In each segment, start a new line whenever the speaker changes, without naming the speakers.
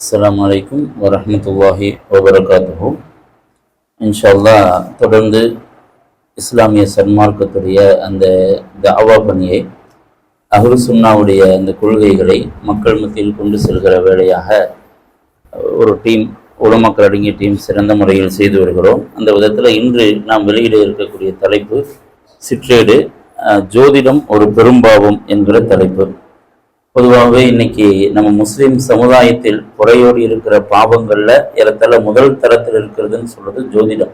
அஸ்லாம் வலைக்கும் வரமத்துல்லாஹி வபரகாத்து இன்ஷால்லா தொடர்ந்து இஸ்லாமிய சன்மார்க்கத்துடைய அந்த தாவா பணியை அஹ்லு சுன்னாவுடைய அந்த கொள்கைகளை மக்கள் மத்தியில் கொண்டு செல்கிற வேலையாக ஒரு டீம் உலமக்கள் அடங்கிய டீம் சிறந்த முறையில் செய்து வருகிறோம். அந்த விதத்தில் இன்று நாம் வெளியிட இருக்கக்கூடிய தலைப்பு சிற்றேடு ஜோதிடம் ஒரு பெரும்பாவம் என்கிற தலைப்பு. பொதுவாகவே இன்னைக்கு நம்ம முஸ்லிம் சமுதாயத்தில் குறையோடு இருக்கிற பாவங்கள்ல ஏறத்தாழ முதல் தரத்தில் இருக்கிறதுன்னு சொல்றது ஜோதிடம்.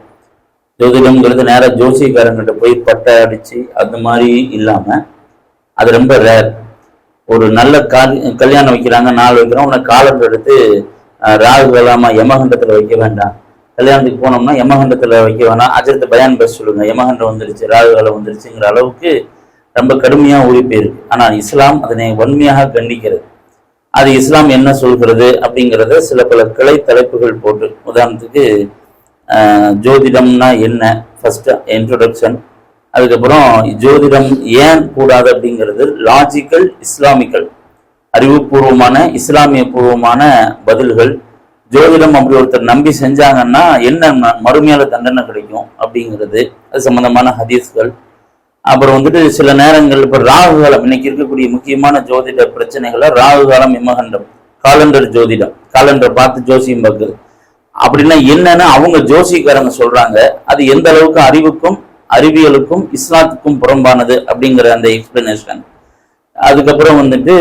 ஜோதிடம்ங்கிறது நேராக ஜோசியக்காரங்கிட்ட போய் பட்டை அடிச்சு அந்த மாதிரி இல்லாம அது ரொம்ப ரேர் ஒரு நல்ல கல்யாணம் வைக்கிறாங்க நாள் வைக்கிறோம் உன்னை காலம் எடுத்து ராகு வேளாம யமகண்டத்துல வைக்க வேண்டாம். கல்யாணத்துக்கு போனோம்னா யமகண்டத்துல வைக்க வேணாம். அஜரத்து பயான் பஸ் சொல்லுங்க. யமகண்டம் வந்துருச்சு ராகு வேலை வந்துருச்சுங்கிற அளவுக்கு ரொம்ப கடுமையாக உரிப்பு ஆனால் இஸ்லாம் அதனை வன்மையாக கண்டிக்கிறது. அது இஸ்லாம் என்ன சொல்கிறது அப்படிங்கிறத சில பல கிளை தலைப்புகள் போட்டு. உதாரணத்துக்கு ஜோதிடம்னா என்ன? ஃபஸ்ட்டு இன்ட்ரொடக்ஷன் அதுக்கப்புறம் ஜோதிடம் ஏன் கூடாது அப்படிங்கிறது லாஜிக்கல் இஸ்லாமிக்கல் அறிவுபூர்வமான இஸ்லாமிய பூர்வமான பதில்கள். ஜோதிடம் அப்படி ஒருத்தர் நம்பி செஞ்சாங்கன்னா என்ன ம- மறுமையால தண்டனை கிடைக்கும் அப்படிங்கிறது. அது சம்பந்தமான ஹதீஸ்கள். அப்புறம் வந்துட்டு சில நேரங்கள் இப்போ ராகு காலம் இன்னைக்கு இருக்கக்கூடிய முக்கியமான ஜோதிட பிரச்சனைகளை ராகு காலம் இமகண்டம் காலண்டர் ஜோதிடம் காலண்டர் பார்த்து ஜோசியம் பார்க்குது அப்படின்னா என்னன்னு அவங்க ஜோசிக்காரங்க சொல்றாங்க. அது எந்த அளவுக்கு அறிவுக்கும் அறிவியலுக்கும் இஸ்லாத்துக்கும் புறம்பானது அப்படிங்கிற அந்த எக்ஸ்பிளனேஷன் அதுக்கப்புறம் வந்துட்டு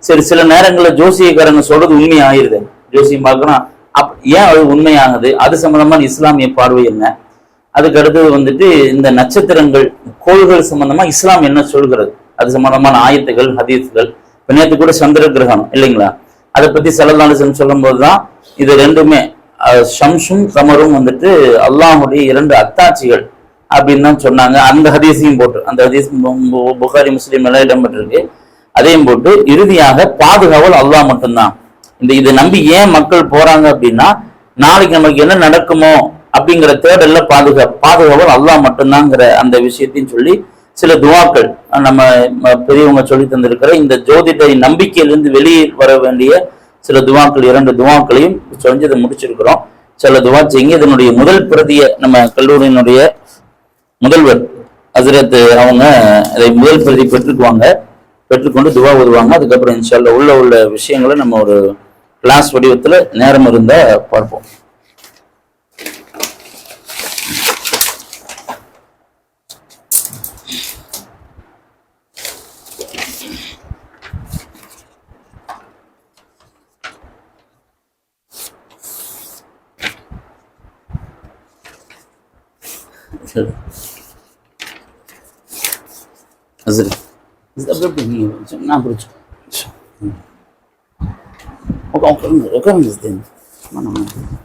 சரி சில நேரங்களில் ஜோசியக்காரங்க சொல்றது உண்மை ஆயிருது ஜோசியம் பார்க்கறோம் அப் ஏன் அது உண்மையாகுது? அது சம்பந்தமான இஸ்லாமிய பார்வை என்ன? அதுக்கு அடுத்தது வந்துட்டு இந்த நட்சத்திரங்கள் கோள்கள் சம்பந்தமா இஸ்லாம் என்ன சொல்கிறது? அது சம்பந்தமான ஆயத்துகள் ஹதீஸ்கள். நேற்று கூட சந்திர கிரகணம் இல்லைங்களா? அதை பத்தி செலதாலிசன் சொல்லும் போதுதான் இது ரெண்டுமே. ஷம்ஷும் கமரும் வந்துட்டு அல்லாஹுடைய இரண்டு அத்தாட்சிகள் அப்படின்னு தான் சொன்னாங்க. அந்த ஹதீஸையும் போட்டு அந்த ஹதீஸ் புகாரி முஸ்லீம் எல்லாம் இடம்பெற்றிருக்கு. அதையும் போட்டு இறுதியாக பாதுகாவல் அல்லாஹ் மட்டும்தான். இந்த இதை நம்பி ஏன் மக்கள் போறாங்க அப்படின்னா நாளைக்கு நமக்கு என்ன நடக்குமோ அப்படிங்கிற தேடல்ல பாதுகா பாதுகாவல் அல்லாஹ் மட்டும்தாங்கிற அந்த விஷயத்தையும் சொல்லி சில துவாக்கள் நம்ம ம- பெரியவங்க சொல்லி தந்திருக்கிற இந்த ஜோதிட நம்பிக்கையிலிருந்து வெளியே வர வேண்டிய சில துவாக்கள் இரண்டு துவாக்களையும் சொல்லி இதை முடிச்சிருக்கிறோம். சில துவா செய்யுங்க இதனுடைய முதல் பிரதியை நம்ம கல்லூரியினுடைய முதல்வர் ஹசரத் அவங்க இதை முதல் பிரதி பெற்றுக்குவாங்க. பெற்றுக்கொண்டு துவா ஓதுவாங்க அதுக்கப்புறம் இன்ஷால்ல உள்ள உள்ள விஷயங்களை நம்ம ஒரு கிளாஸ் வடிவத்துல நேரம் இருந்தா பார்ப்போம். சரி நான்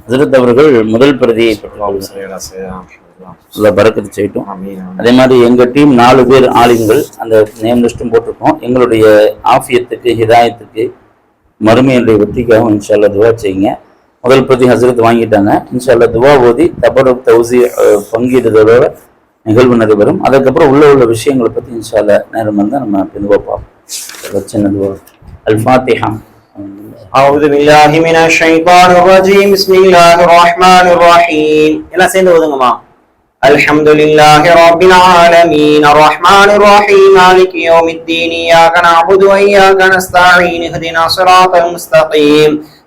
ஹசரத். அவர்கள் முதல் பிரதியை பெற்றுக்கொள்கிறார் நல்ல பறக்கத்து செய்யட்டும் அதே மாதிரி எங்க டீம் நாலு பேர் ஆளுங்கள் அந்த நேம் லிஸ்ட்டும் போட்டிருக்கோம். எங்களுடைய ஆஃபியத்துக்கு ஹிதாயத்துக்கு மறுமையுடைய வெற்றிக்காகவும் இன்ஷால்லா துவா செய்யுங்க. முதல் பிரதி ஹசரத் வாங்கிட்டாங்க இன்ஷால்லா துவா ஓதி தபரு தௌசி அஹ், பங்கீடுதலோட நிகழ்வு நடைபெறும் அதுக்கப்புறம் உள்ள உள்ள விஷயங்களை பத்தி இன்ஷால்லா நேரம் இருந்தால் நம்ம பின்னுவா பார்ப்போம் சின்ன துவா அல் ஃபாத்திஹா
أعوذ بالله من الشيطان الرجيم بسم الله الرحمن الرحيم எல்லாம் சேர்ந்து ஓதுங்கம்மா الحمد لله رب العالمين الرحمن الرحيم مالك يوم الدين إياك نعبد وإياك نستعين اهدنا صراط المستقيم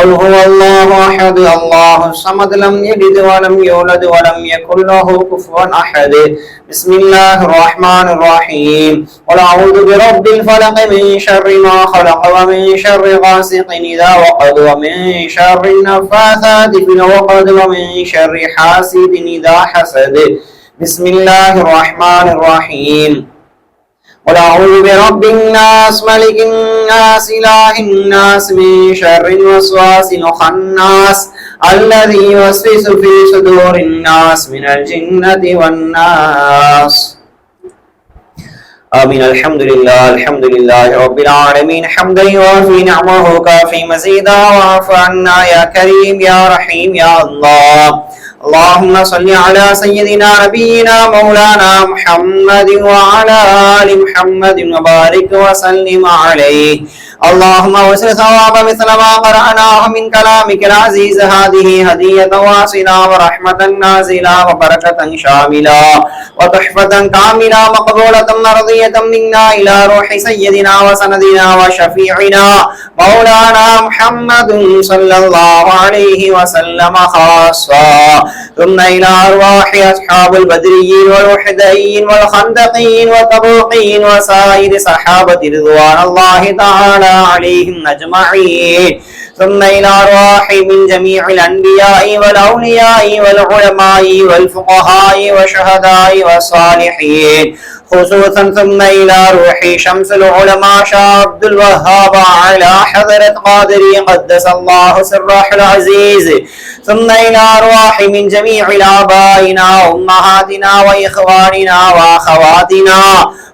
قل هو الله احد. الله الصمد لم يلد ولم يولد ولم يكن له كفوا احد. بسم الله الرحمن الرحيم. قل اعوذ برب الفلق من شر ما خلق ومن شر غاسق اذا وقد ومن شر النفاثات في العقد ومن شر حاسد اذا حسد. بسم الله الرحمن الرحيم. قل أعوذ برب الناس ملك الناس إله الناس من شر الوسواس الخناس الذي يوسوس في صدور الناس من الجنة والناس. آمين. الحمد لله الحمد لله رب العالمين. حمدا يوافي نعمه كافي مزيدا واعف عنا يا كريم يا رحيم يا الله. اللهم صل على سيدنا نبينا مولانا محمد وعلى آل محمد وبارك وسلم عليه. اللهم وسل ثواب مثل ما قرأناه من كلامك العزيز. هذه هدية واصلة ورحمة نازلة وبركة شاملة وتحفة كاملة مقبولة مرضية منا إلى روح سيدنا وسندنا وشفيعنا مولانا محمد صلى الله عليه وسلم خاصة. ثم إلى أرواح أصحاب البدريين والوحديين والخندقين والتبوقين وسائر صحابة رضوان الله تعالى عليهم أجمعين ثم إلى أرواح من جميع الأنبياء والأولياء والعلماء والفقهاء والشهداء والصالحين. خصوصا ثم إلى روح شمس العلماء شاه عبد الوهاب على حضرة قادري قدس الله سره العزيز. ثم إلى أرواح من جميع آبائنا وأمهاتنا وإخواننا وأخواتنا.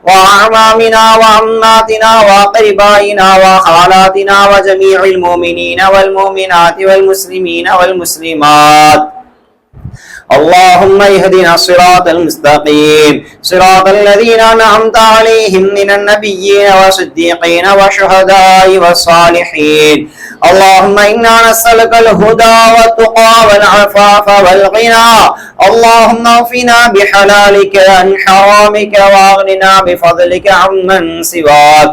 وأعمامنا وعماتنا وأقربائنا وخالاتنا وجميع المؤمنين والمؤمنات والمسلمين والمسلمات. اللهم اهدنا الصراط المستقيم. صراط الذين أنعمت عليهم من النبيين والصديقين والشهداء والصالحين. اللهم إنا نسألك الهدى والتقى والعفاف والغنى. اللهم اغفنا بحلالك عن حرامك وأغننا بفضلك عمن سواك.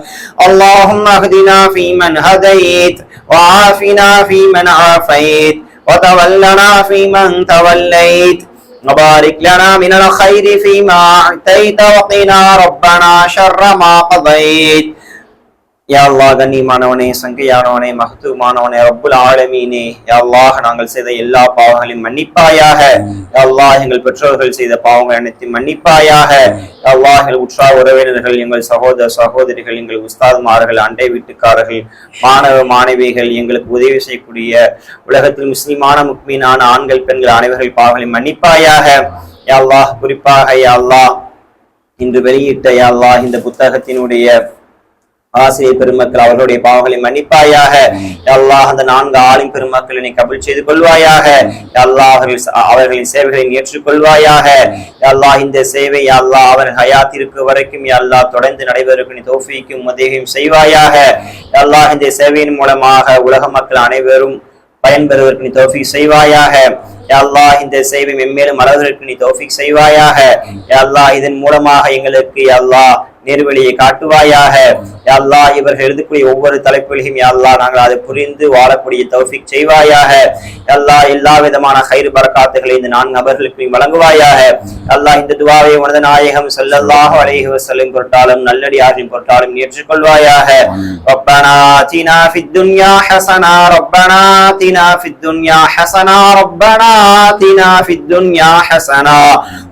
اللهم اهدنا فيمن هديت وعافنا فيمن عافيت. وتولنا فيمن توليت. وبارك لنا من الخير فيما أعطيت وقنا ربنا شر ما قضيت. யாழ்லா கண்ணியமானவனே சங்கையானவனே மகத்துவமானவனே ரப்புல் ஆழமீனே யாழ்லாக நாங்கள் செய்த எல்லா பாவங்களையும் மன்னிப்பாயாக. யாழ்லா எங்கள் பெற்றோர்கள் செய்த பாவங்கள் அனைத்தையும் மன்னிப்பாயாக. யாழ்லா எங்கள் உற்றார் உறவினர்கள் எங்கள் சகோதர சகோதரிகள் எங்கள் உஸ்தாதுமார்கள் அண்டை வீட்டுக்காரர்கள் மாணவ மாணவிகள் எங்களுக்கு உதவி செய்யக்கூடிய உலகத்தில் முஸ்லிமான முக்மீனான ஆண்கள் பெண்கள் அனைவர்கள் பாவங்களையும் மன்னிப்பாயாக. யாழ்லா குறிப்பாக யாழ்லா இன்று வெளியிட்ட யாழ்லா இந்த புத்தகத்தினுடைய ஆசிரியர் பெருமக்கள் அவர்களுடைய பாவங்களை மன்னிப்பாயாக. அல்லாஹ் அந்த நான்கு ஆளும் பெருமக்களை கபுல் செய்து கொள்வாயாக. அல்லாஹ் அவர்கள் அவர்களின் சேவைகளை ஏற்றுக்கொள்வாயாக. அல்லாஹ் இந்த சேவை அல்லாஹ் அவர் ஹயாத்திற்கு வரைக்கும் அல்லாஹ் தொடர்ந்து நடைபெறும் தௌஃபீக்கும் உதவியும் செய்வாயாக. அல்லாஹ் இந்த சேவையின் மூலமாக உலக மக்கள் அனைவரும் பயன்பெறுவதற்கு நீ தௌஃபீக் செய்வாயாக. யா அல்லாஹ் இந்த சேவை மென்மேலும் வளர்வதற்கு நீ தௌஃபீக் செய்வாயாக. யா அல்லாஹ் இதன் மூலமாக எங்களுக்கு யா அல்லாஹ் நேர்வழியை காட்டுவாயாக. யா அல்லாஹ் இவர்கள் எழுதக்கூடிய ஒவ்வொரு தலைப்புகளையும் யா அல்லாஹ் நாங்கள் அதை புரிந்து வாழக்கூடிய தௌஃபிக் செய்வாயாக யா அல்லாஹ் எல்லா விதமான கயிறு பரக்காத்துகளை இந்த நான்கு நபர்களுக்கு நீ வழங்குவாயாக யா அல்லாஹ் இந்த துவாவை உனது நாயகம் ஸல்லல்லாஹு அலைஹி வஸல்லம் பொருட்டாலும் நல்லடியாரின் பொருட்டாலும் ஏற்றுக்கொள்வாயாக ربنا آتنا في الدنيا حسنة ربنا آتنا في الدنيا حسنة ربنا آتنا في الدنيا حسنة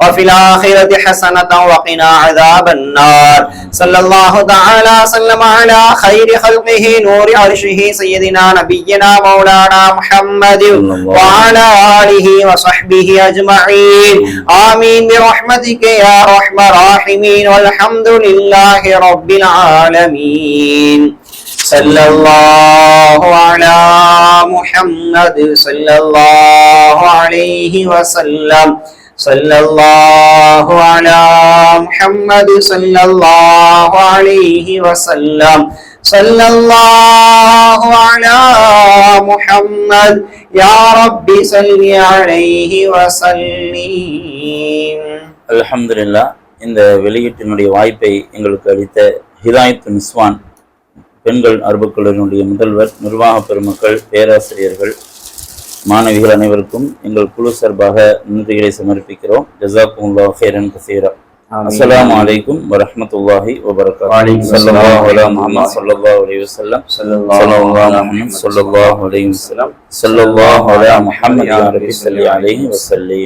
وفي الآخرة حسنة وقنا عذاب النار صلى الله تعالى سلم على خير خلقه نور عرشه سيدنا نبينا مولانا محمد وعلى آله وصحبه أجمعين. آمين برحمتك يا رحم الراحمين. والحمد لله رب العالمين. صلى الله على محمد صلى الله عليه وسلم. صلى الله على محمد صلى الله عليه وسلم صلى الله على محمد يا رب صل عليه وسلم
அல்ஹம்துலில்லாஹ் இந்த வெளியீட்டினுடைய வாய்ப்பை எங்களுக்கு அளித்த ஹிதாயத் நிஸ்வான் பெண்கள் அருபக்கல்லூரியினுடைய முதல்வர் நிர்வாக பெருமக்கள் பேராசிரியர்கள் மாணவிகள் அனைவருக்கும் எங்கள் குழு சார்பாக நன்றிகளை சமர்ப்பிக்கிறோம். ஜசாக்குமுல்லா ஹைரன் கசீரா. அலைக்கும் வபரகாத்துஹு
வலைக்கும்
ஸல்லல்லாஹு அலா
அஸ்ஸலாம்.
முஹம்மத் ஸல்லல்லாஹு அலைஹி வஸல்லம்.
ஸல்லல்லாஹு
அலைஹி வஸல்லம். முஹம்மத் ஸல்லி அலைஹி வஸல்லம்.